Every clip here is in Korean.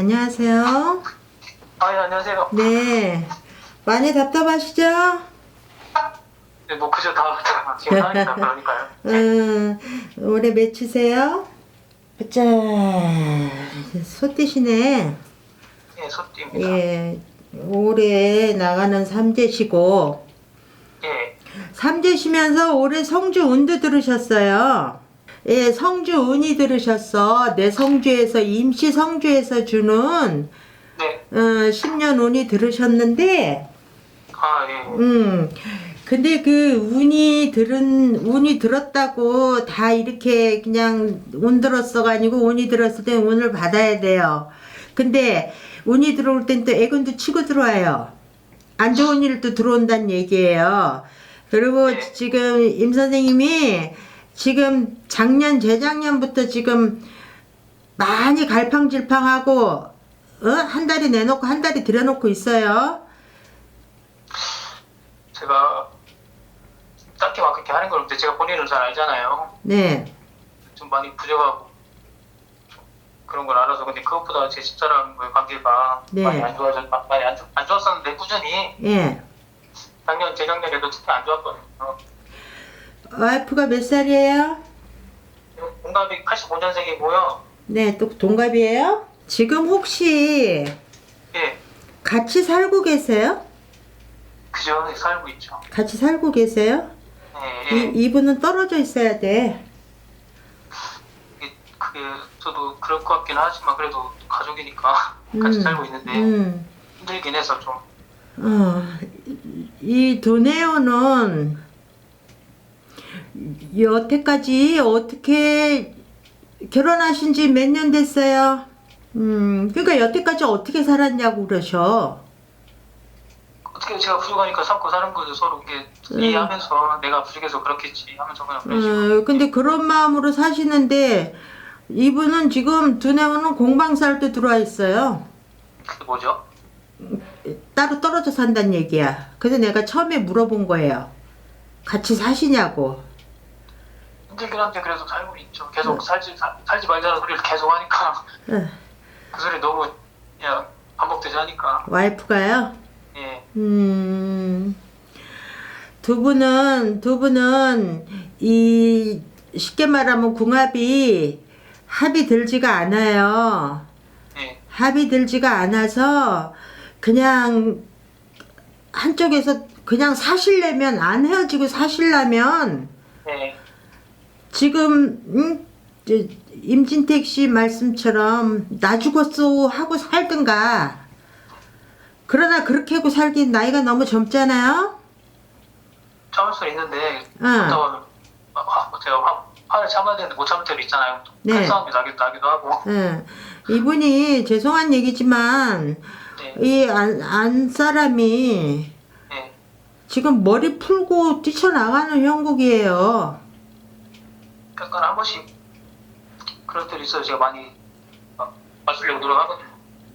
안녕하세요. 아, 예, 안녕하세요. 네. 많이 답답하시죠? 네, 뭐 그저 다 지금 하니까 그러니까요. 음, 올해 몇이세요? 자, 소띠시네. 예, 소띠입니다. 예. 올해 나가는 삼재시고, 예, 삼재시면서 올해 성주 운도 들으셨어요. 예, 성주 운이 들으셨어. 내 성주에서, 임시 성주에서 주는, 네, 어, 10년 운이 들으셨는데, 아, 예, 음, 근데 그 운이 들은, 운이 들었다고 다 이렇게 그냥 운 들었어가 아니고 운이 들었을 땐 운을 받아야 돼요. 근데 운이 들어올 땐 또 애근도 치고 들어와요. 안 좋은 일도 들어온다는 얘기예요. 그리고 네. 지금 임 선생님이 지금 작년, 재작년부터 지금 많이 갈팡질팡하고, 어? 한 달이 내놓고 한 달이 들여놓고 있어요. 제가 딱히 막 그렇게 하는 걸 없는데 제가 본인을 잘 알잖아요. 네. 좀 많이 부족하고 좀 그런 걸 알아서 근데 그것보다 제 집사람과의 관계가 네. 많이 안 좋아졌, 많이 안, 좋, 안 좋았었는데 꾸준히 예. 작년, 재작년에도 특히 안 좋았거든요. 와이프가 몇 살이에요? 동갑이 85년생이고요. 네, 또 동갑이에요? 지금 혹시 예, 같이 살고 계세요? 그저 살고 있죠. 같이 살고 계세요? 예, 예. 이, 이분은 떨어져 있어야 돼. 그게, 그게 저도 그럴 것 같긴 하지만 그래도 가족이니까 같이 음, 살고 있는데 음, 힘들긴 해서 좀 어, 이 도네오는 여태까지 어떻게 결혼하신 지 몇 년 됐어요? 음, 그러니까 여태까지 어떻게 살았냐고 그러셔. 어떻게 제가 부족하니까 참고 사는 거죠 서로 이게 음. 이해하면서 내가 부족해서 그렇겠지 하면서 그냥 식으로 어, 근데 그런 마음으로 사시는데 이분은 지금 두뇌원은 공방살도 들어와 있어요. 그게 뭐죠? 따로 떨어져 산다는 얘기야. 그래서 내가 처음에 물어본 거예요. 같이 사시냐고. 힘들긴 한데 그래도 살고 있죠. 계속 음. 살지 살, 살지 말자는 소리를 계속 하니까. 어, 그 소리 너무 그냥 반복되지 하니까. 와이프가요. 예. 음, 두 분은 두 분은 이 쉽게 말하면 궁합이 합이 들지가 않아요. 예, 합이 들지가 않아서 그냥 한쪽에서 그냥 사실려면 안 헤어지고 사실라면 예, 지금 음, 저, 임진택 씨 말씀처럼 나 죽었어 하고 살든가 그러나 그렇게 하고 살긴 나이가 너무 젊잖아요. 참을 수 있는데 어. 제가 화, 화를 참아야 되는데 못 참을 때도 있잖아요 네. 큰 싸움이 나기도, 나기도 하고 예. 이분이 죄송한 얘기지만 예, 이안 안 사람이 예. 지금 머리 풀고 뛰쳐나가는 형국이에요. 약간 한 번씩 그럴 때도 있어요 제가 많이 막 맞추려고 노력하거든요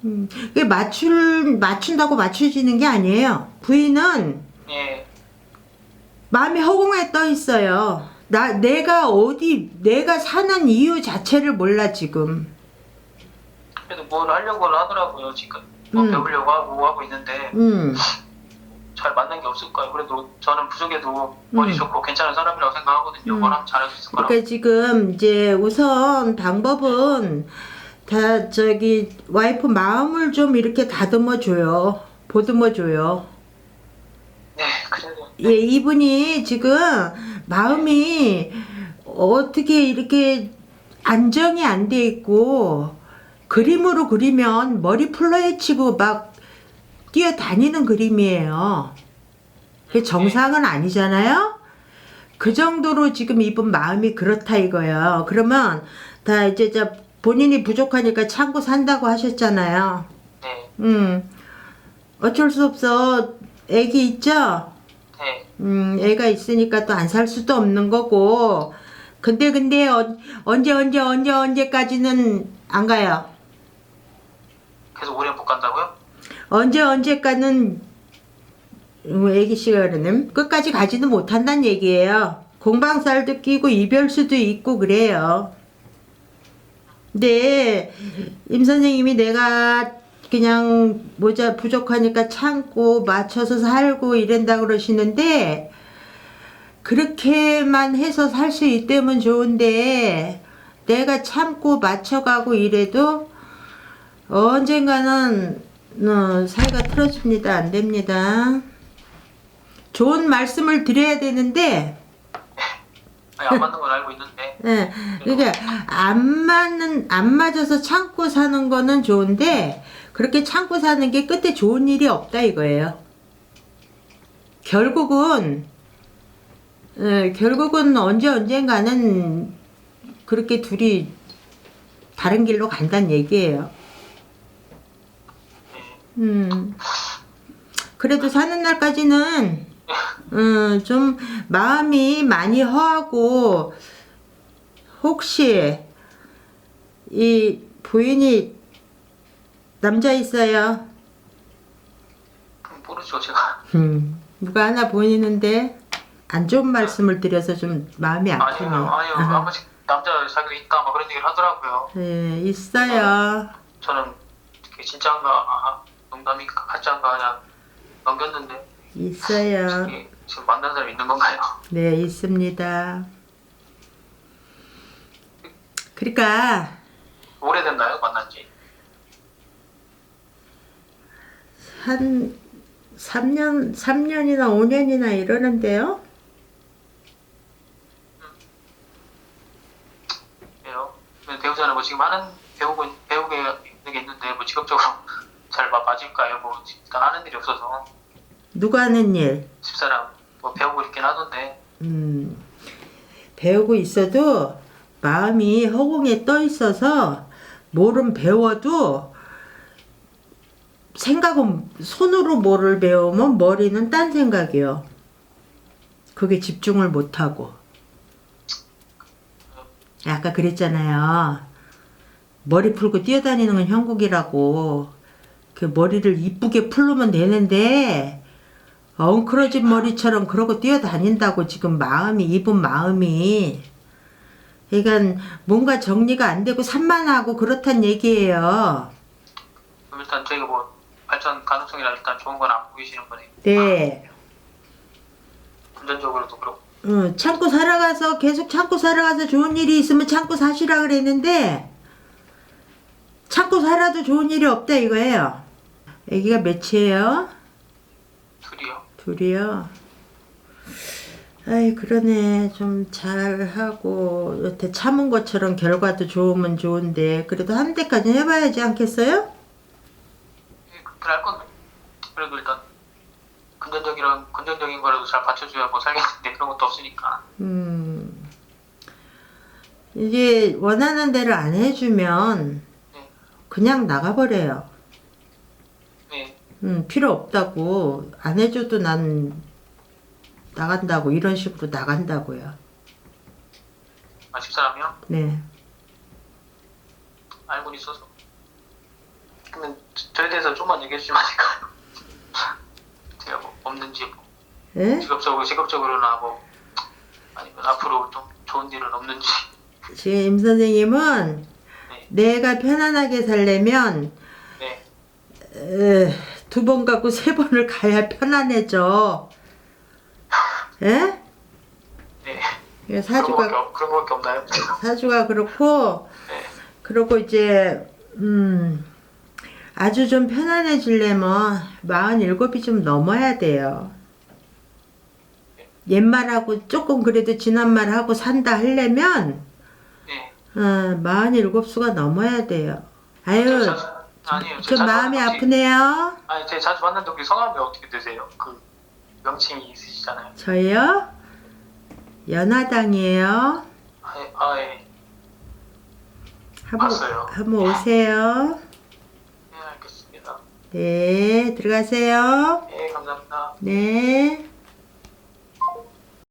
음, 맞출 맞춘다고 맞춰지는 게 아니에요. 부인은 예, 마음이 허공에 떠 있어요. 나 내가 어디 내가 사는 이유 자체를 몰라 지금. 그래도 뭘 하려고는 하더라고요 지금 뭐 음. 배우려고 하고 하고 있는데 음, 잘 맞는 게 없을까요? 그래도 저는 부족해도 머리 음. 좋고 괜찮은 사람이라고 생각하거든요. 음. 뭘 하면 잘할 수 있을 거라고. 그러니까 지금 이제 우선 방법은 다 저기 와이프 마음을 좀 이렇게 다듬어 줘요. 보듬어 줘요. 네, 그래도 예, 이분이 지금 마음이 어떻게 이렇게 안정이 안 돼 있고 그림으로 그리면 머리 풀러헤치고 막 뛰어다니는 그림이에요. 그게 정상은 아니잖아요. 그 정도로 지금 이분 마음이 그렇다 이거예요. 그러면 다 이제 저 본인이 부족하니까 참고 산다고 하셨잖아요. 네, 음, 어쩔 수 없어. 애기 있죠? 네, 음, 애가 있으니까 또 안 살 수도 없는 거고. 근데, 근데, 어, 언제, 언제, 언제, 언제까지는 안 가요. 계속 오래 못 간다고요? 언제, 언제까지는, 음, 애기 씨가 그러네. 끝까지 가지도 못한다는 얘기예요. 공방살도 끼고 이별수도 있고 그래요. 근데 임 선생님이 내가 그냥 모자 부족하니까 참고 맞춰서 살고 이런다 그러시는데 그렇게만 해서 살 수 있다면 좋은데 내가 참고 맞춰가고 이래도 언젠가는 어, 사이가 틀어집니다. 안 됩니다. 좋은 말씀을 드려야 되는데 아니, 안 맞는 건 알고 있는데 예, 그러니까 안 맞는 안 맞아서 참고 사는 거는 좋은데 그렇게 참고 사는 게 끝에 좋은 일이 없다 이거예요. 결국은 예, 결국은 언제 언젠가는 그렇게 둘이 다른 길로 간다는 얘기예요. 네. 음. 그래도 사는 날까지는 음, 좀 마음이 많이 허하고 혹시 이 부인이 남자 있어요? 음, 모르죠 제가 음, 누가 하나 보이는데 안 좋은 말씀을 드려서 좀 마음이 아니요 아프네요. 아니요 아하. 한 번씩 남자 사귀고 있다 막 그런 얘기를 하더라고요 네, 있어요. 저는 그게 진짜인가 아, 농담인가 가짜인가 그냥 넘겼는데 있어요. 이게 지금 만난 사람 있는 건가요? 네, 있습니다. 그러니까 오래됐나요 만난 지? 한 3년, 3년이나 5년이나 이러는데요? 배우자는 뭐 지금 하는 배우고 배우게 있는 게 있는데 뭐 직업적으로 잘 마- 맞을까요? 뭐 일단 하는 일이 없어서 누가 하는 일? 집사람 뭐 배우고 있긴 하던데 음, 배우고 있어도 마음이 허공에 떠 있어서 뭐를 배워도 생각은 손으로 뭐를 배우면 머리는 딴 생각이요. 그게 집중을 못하고. 아까 그랬잖아요. 머리 풀고 뛰어다니는 건 형국이라고. 그 머리를 이쁘게 풀르면 되는데 엉클어진 머리처럼 그러고 뛰어다닌다고 지금 마음이 입은 마음이 그러니까 뭔가 정리가 안 되고 산만하고 그렇단 얘기예요. 그럼 일단 저희가 뭐 발전 가능성이나 일단 좋은 건 안 보이시는 거네. 네. 금전적으로도 그렇고 어, 참고 살아가서 계속 참고 살아가서 좋은 일이 있으면 참고 사시라 그랬는데 참고 살아도 좋은 일이 없다 이거예요. 애기가 몇이에요? 둘이요. 아이 그러네 좀 잘하고 여태 참은 것처럼 결과도 좋으면 좋은데 그래도 한 대까지 해봐야지 않겠어요? 예, 그렇게 할 건데 그래도 일단 금전적이랑 금전적인 거라도 잘 받쳐줘야 뭐 살겠는데 그런 것도 없으니까 음 이게 원하는 대로 안 해주면 네. 그냥 나가버려요. 네, 음 필요 없다고 안 해줘도 난 나간다고 이런 식으로 나간다고요. 아 집사람이요? 네. 알고는 있어서 그러면 저- 저에 대해서 좀만 얘기해 주시면 안 될까요? 제가 뭐 없는지 뭐 예? 직업적으로 직업적으로나 뭐 아니면 앞으로 좀 좋은 일은 없는지 지금 임 선생님은 네, 내가 편안하게 살려면 네. 두번 갖고 세 번을 가야 편안해져. 예? 네. 예, 사주가 없- 그런 거밖에 없나요? 사주가 그렇고 네. 그러고 이제 음 아주 좀 편안해지려면 마흔 일곱이 좀 넘어야 돼요. 옛말하고 조금 그래도 지난 말하고 산다 하려면 네. 어, 마흔 일곱 수가 넘어야 돼요. 아유 자주- 아니에요. 좀 자주 마음이. 아프네요. 아니, 제가 자주 봤는데 우리 성함이 어떻게 되세요? 그 명칭이 있으시잖아요. 저요 연화당이에요. 아, 예. 아, 예. 한번 봤어요. 한번 오세요. 네, 알겠습니다. 네 들어가세요. 예, 감사합니다. 네.